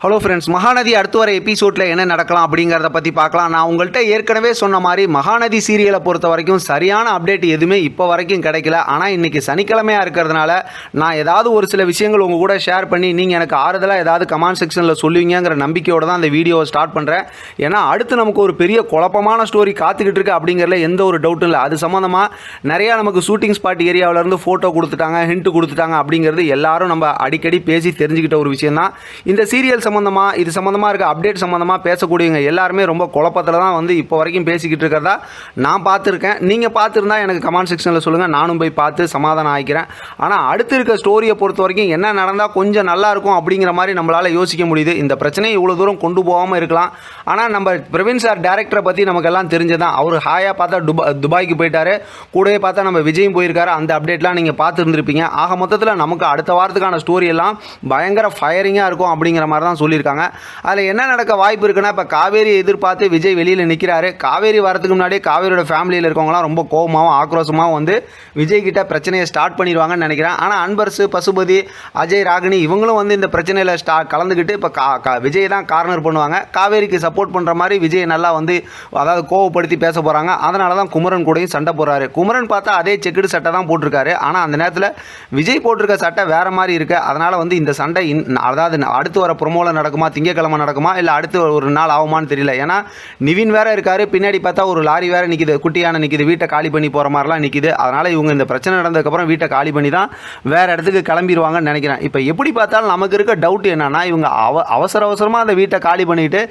Hello friends Mahanadi அடுத்து வர எபிசோடில் என்ன நடக்கலாம் அப்படிங்கிறத பற்றி பார்க்கலாம். நான் உங்கள்கிட்ட ஏற்கனவே சொன்ன மாதிரி மகாநதி சீரியலை பொறுத்த வரைக்கும் சரியான அப்டேட் எதுவுமே இப்போ வரைக்கும் கிடைக்கல. ஆனால் இன்றைக்கி சனிக்கிழமையாக இருக்கிறதுனால நான் ஏதாவது ஒரு சில விஷயங்கள் உங்கள் கூட ஷேர் பண்ணி நீங்கள் எனக்கு ஆறுதலாக ஏதாவது கமெண்ட் செக்ஷனில் சொல்லுவீங்கிற நம்பிக்கையோடு தான் அந்த வீடியோவை ஸ்டார்ட் பண்ணுறேன் ஏன்னா அடுத்து நமக்கு ஒரு பெரிய குழப்பமான ஸ்டோரி காத்துக்கிட்டு இருக்கு அப்படிங்கிறதுல எந்த ஒரு டவுட்டும் இல்லை. அது சம்மந்தமாக நிறையா நமக்கு ஷூட்டிங் ஸ்பாட் ஏரியாவிலேருந்து ஃபோட்டோ கொடுத்துட்டாங்க ஹிண்ட் கொடுத்துட்டாங்க அப்படிங்கிறது எல்லாரும் நம்ம அடிக்கடி பேசி தெரிஞ்சுக்கிட்ட ஒரு விஷயம் தான் இந்த சீரியல் சம்மந்தமாக இது சம்மந்தமாக இருக்க அப்டேட் சம்மந்தமாக பேசக்கூடியவங்க எல்லாருமே ரொம்ப குழப்பத்தில் தான் வந்து இப்போ வரைக்கும் பேசிக்கிட்டு இருக்கிறதா நான் பார்த்துருக்கேன். நீங்கள் பார்த்துருந்தா எனக்கு கமெண்ட் செக்ஷனில் சொல்லுங்கள் நானும் போய் பார்த்து சமாதானம் ஆகிக்கிறேன் ஆனால் அடுத்து இருக்க ஸ்டோரியை பொறுத்த வரைக்கும் என்ன நடந்தால் கொஞ்சம் நல்லாயிருக்கும் அப்படிங்கிற மாதிரி நம்மளால் யோசிக்க முடியுது. இந்த பிரச்சனையை இவ்வளோ தூரம் கொண்டு போகாமல் இருக்கலாம். ஆனால் நம்ம பிரவீன் சார் டேரக்டரை பற்றி நமக்கெல்லாம் தெரிஞ்சதான். அவர் ஹாயாக பார்த்தா துபா துபாய்க்கு போயிட்டார். கூடவே பார்த்தா நம்ம விஜயும் போயிருக்காரு. அந்த அப்டேட்லாம் நீங்கள் பார்த்துருந்துருப்பீங்க. ஆக மொத்தத்தில் நமக்கு அடுத்த வாரத்துக்கான ஸ்டோரி எல்லாம் பயங்கர ஃபயரிங்காக இருக்கும் அப்படிங்கிற மாதிரி தான் சொல்லியிருக்காங்க. அதில் என்ன நடக்க வாய்ப்பு இருக்குன்னா இப்போ காவேரி எதிர்பார்த்து விஜய் வெளியில் நிற்கிறாரு காவேரி வரதுக்கு முன்னாடி காவேரியோட ஃபேமிலியில் இருக்கவங்களாம் ரொம்ப கோபமாகவும் ஆக்ரோஷமாகவும் வந்து விஜய் கிட்ட பிரச்சனையை ஸ்டார்ட் பண்ணிடுவாங்கன்னு நினைக்கிறேன். ஆனால் அன்பர்ஸ் பசுபதி அஜய் ராகினி இவங்களும் வந்து இந்த பிரச்சனையில் ஸ்டா கலந்துக்கிட்டு இப்போ கா கா- விஜய் தான் கார்னர் பண்ணுவாங்க. காவேரிக்கு சப்போர்ட் பண்ணுற மாதிரி விஜய் நல்லா வந்து அதாவது கோவப்படுத்தி பேச போகிறாங்க அதனால தான் குமரன் கூடயும் சண்டை போடுறாரு. குமரன் பார்த்தா அதே செக்குடு சட்டை தான் போட்டிருக்காரு. ஆனால் அந்த நேரத்தில் விஜய் போட்டிருக்க சட்டை வேறு மாதிரி இருக்குது அதனால் வந்து இந்த சண்டை இன் அதாவது அடுத்து வர ப்ரொமோவில் நடக்குமா திங்கக்கிழமை நடக்குமா இல்லை அடுத்து ஒரு நாள் ஆகுமான்னு தெரியல. ஏன்னா நிவின் வேற இருக்காரு பின்னாடி பார்த்தா ஒரு லாரி வேற நிற்கிது குட்டியான நிற்கிது வீட்டை காலி பண்ணி போகிற மாதிரிலாம் நிற்கிது அதனால் இவங்க இந்த பிரச்சனை நடந்ததுக்கப்புறம் வீட்டை காலி பண்ணி தான் வேற இடத்துக்கு கிளம்பிடுவாங்கன்னு நினைக்கிறேன். இப்போ எப்படி பார்த்தாலும் நமக்கு இருக்க டவுட் என்னன்னா இவங்க அவ அவசர அவசரமாக அந்த வீட்டை காலி பண்ணிட்டு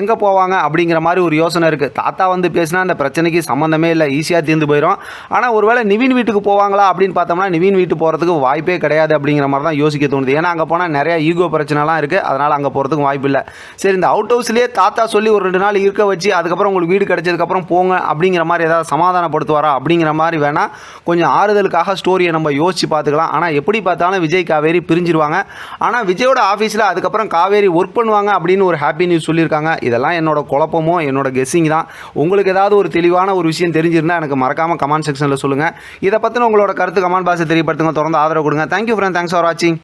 எங்கே போவாங்க அப்படிங்கிற மாதிரி ஒரு யோசனை இருக்குது தாத்தா வந்து பேசினா அந்த பிரச்சனைக்கு சம்மந்தமே இல்லை ஈஸியாக தீர்ந்து போயிடும் ஆனால் ஒருவேளை நிவின் வீட்டுக்கு போவாங்களா அப்படின்னு பார்த்தோம்னா நிவின் வீட்டு போகிறதுக்கு வாய்ப்பே கிடையாது அப்படிங்கிற மாதிரி தான் யோசிக்க தோணுது. ஏன்னா அங்கே போனால் நிறைய ஈகோ பிரச்சனைலாம் இருக்குது அதனால் அங்கே போகிறதுக்கும் வாய்ப்பு இல்லை. சரி இந்த அவுட் ஹவுஸ்லேயே தாத்தா சொல்லி ஒரு ரெண்டு நாள் இருக்க வச்சு அதுக்கப்புறம் உங்களுக்கு வீடு கிடைச்சதுக்கப்புறம் போங்க அப்படிங்கிற மாதிரி ஏதாவது சமாதானப்படுத்துவாரா அப்படிங்கிற மாதிரி வேணால் கொஞ்சம் ஆறுதலுக்காக ஸ்டோரியை நம்ம யோசிச்சு பார்த்துக்கலாம். ஆனால் எப்படி பார்த்தாலும் விஜய் காவேரி பிரிஞ்சிருவாங்க. ஆனால் விஜயோட ஆஃபீஸில் அதுக்கப்புறம் காவேரி ஒர்க் பண்ணுவாங்க அப்படின்னு ஒரு ஹாப்பி நியூஸ் சொல்லியிருக்காங்க. இதெல்லாம் என்னோட குழப்பமோ என்னோட கெஸ்ஸிங் தான். உங்களுக்கு ஏதாவது ஒரு தெளிவான ஒரு விஷயம் தெரிஞ்சிருந்தால் எனக்கு மறக்காமல் கமெண்ட் செக்ஷனில் சொல்லுங்கள் இதை பற்றின உங்களோட கருத்து கமெண்ட் பாக்ஸை தெரியப்படுத்துங்க. தொடர்ந்து ஆதரவு கொடுங்க. தேங்க்யூ ஃப்ரெண்ட் தேங்க்ஸ் ஃபார் வாட்சிங்